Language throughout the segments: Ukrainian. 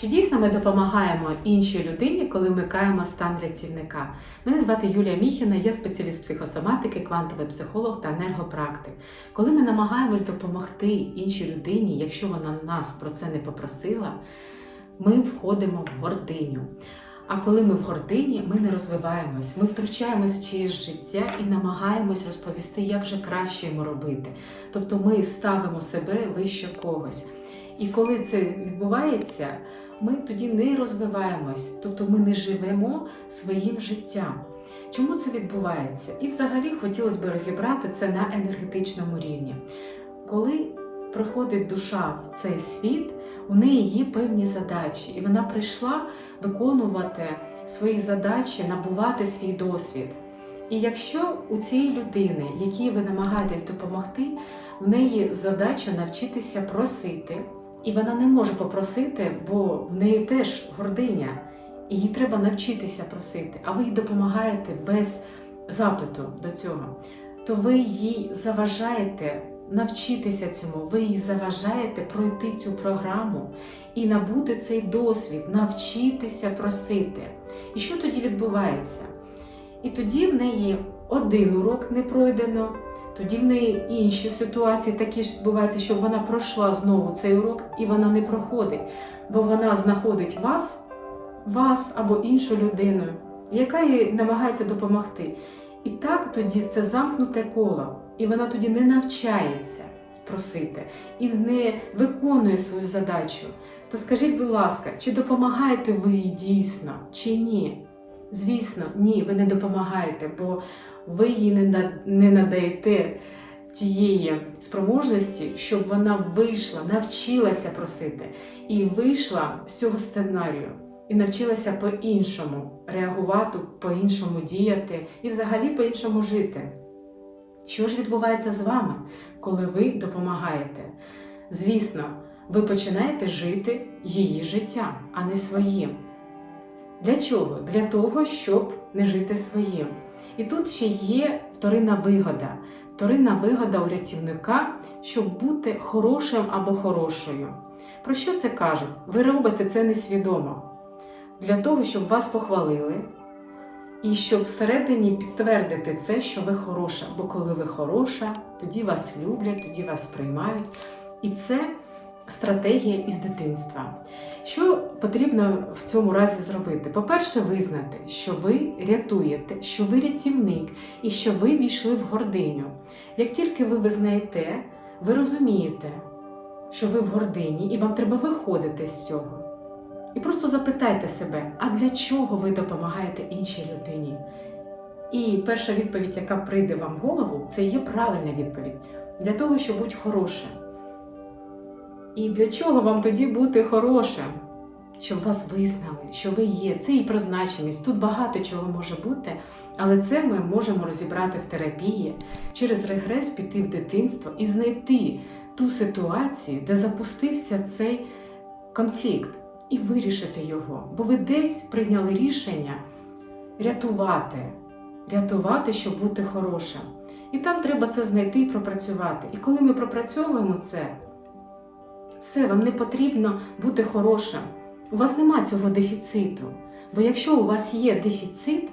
Чи дійсно ми допомагаємо іншій людині, коли вмикаємо стан рятівника? Мене звати Юлія Міхіна, я спеціаліст психосоматики, квантовий психолог та енергопрактик. Коли ми намагаємось допомогти іншій людині, якщо вона нас про це не попросила, ми входимо в гординю. А коли ми в гордині, ми не розвиваємось, ми втручаємось в чиєсь життя і намагаємось розповісти, як же краще йому робити. Тобто ми ставимо себе вище когось. І коли це відбувається, ми тоді не розвиваємось, тобто ми не живемо своїм життям. Чому це відбувається? І взагалі хотілося б розібрати це на енергетичному рівні. Коли приходить душа в цей світ, у неї є певні задачі, і вона прийшла виконувати свої задачі, набувати свій досвід. І якщо у цієї людини, якій ви намагаєтесь допомогти, в неї задача навчитися просити, і вона не може попросити, бо в неї теж гординя, і їй треба навчитися просити, а ви їй допомагаєте без запиту до цього, то ви їй заважаєте навчитися цьому, ви їй заважаєте пройти цю програму і набути цей досвід, навчитися просити. І що тоді відбувається? І тоді в неї один урок не пройдено, тоді в неї інші ситуації такі ж відбуваються, щоб вона пройшла знову цей урок, і вона не проходить, бо вона знаходить вас, вас або іншу людину, яка їй намагається допомогти. І так тоді це замкнуте коло, і вона тоді не навчається просити і не виконує свою задачу. То скажіть, будь ласка, чи допомагаєте ви їй дійсно, чи ні? Звісно, ні, ви не допомагаєте, бо ви їй не, на- не надаєте тієї спроможності, щоб вона вийшла, навчилася просити і вийшла з цього сценарію. І навчилася по-іншому реагувати, по-іншому діяти і взагалі по-іншому жити. Що ж відбувається з вами, коли ви допомагаєте? Звісно, ви починаєте жити її життям, а не своїм. Для чого? Для того, щоб не жити своїм. І тут ще є вторинна вигода. Вторинна вигода у рятівника, щоб бути хорошим або хорошою. Про що це кажуть? Ви робите це несвідомо. Для того, щоб вас похвалили, і щоб всередині підтвердити це, що ви хороша. Бо коли ви хороша, тоді вас люблять, тоді вас приймають. І це стратегія із дитинства. Що потрібно в цьому разі зробити? По-перше, визнати, що ви рятуєте, що ви рятівник і що ви війшли в гординю. Як тільки ви визнаєте, ви розумієте, що ви в гордині, і вам треба виходити з цього. І просто запитайте себе, а для чого ви допомагаєте іншій людині? І перша відповідь, яка прийде вам в голову, це є правильна відповідь для того, щоб бути хорошим. І для чого вам тоді бути хорошим? Щоб вас визнали, що ви є. Це і призначеність. Тут багато чого може бути, але це ми можемо розібрати в терапії, через регрес піти в дитинство і знайти ту ситуацію, де запустився цей конфлікт, і вирішити його. Бо ви десь прийняли рішення рятувати, рятувати, щоб бути хорошим. І там треба це знайти і пропрацювати. І коли ми пропрацьовуємо це, все, вам не потрібно бути хорошим. У вас нема цього дефіциту. Бо якщо у вас є дефіцит,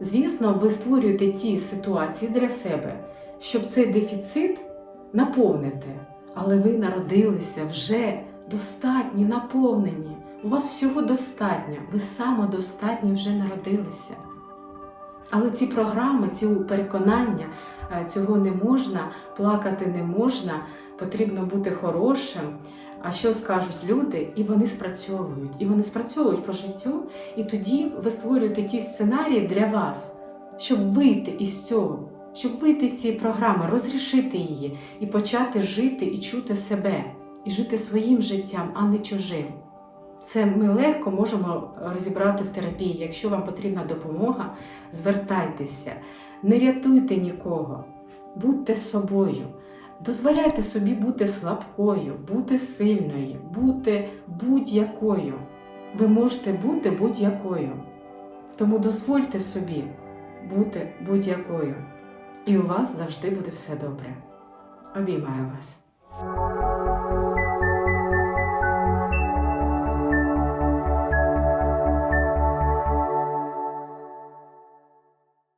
звісно, ви створюєте ті ситуації для себе, щоб цей дефіцит наповнити. Але ви народилися вже достатні, наповнені. У вас всього достатньо, ви самодостатні вже народилися. Але ці програми, ці переконання, е, цього не можна, плакати не можна, потрібно бути хорошим. А що скажуть люди, і вони спрацьовують, і вони спрацьовують по життю, і тоді ви створюєте ті сценарії для вас, щоб вийти із цього, щоб вийти з цієї програми, розрішити її і почати жити і чути себе, і жити своїм життям, а не чужим. Це ми легко можемо розібрати в терапії. Якщо вам потрібна допомога, звертайтеся, не рятуйте нікого, будьте собою. Дозволяйте собі бути слабкою, бути сильною, бути будь-якою. Ви можете бути будь-якою. Тому дозвольте собі бути будь-якою. І у вас завжди буде все добре. Обіймаю вас.